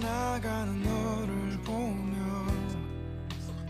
걸어나가는 너를 보면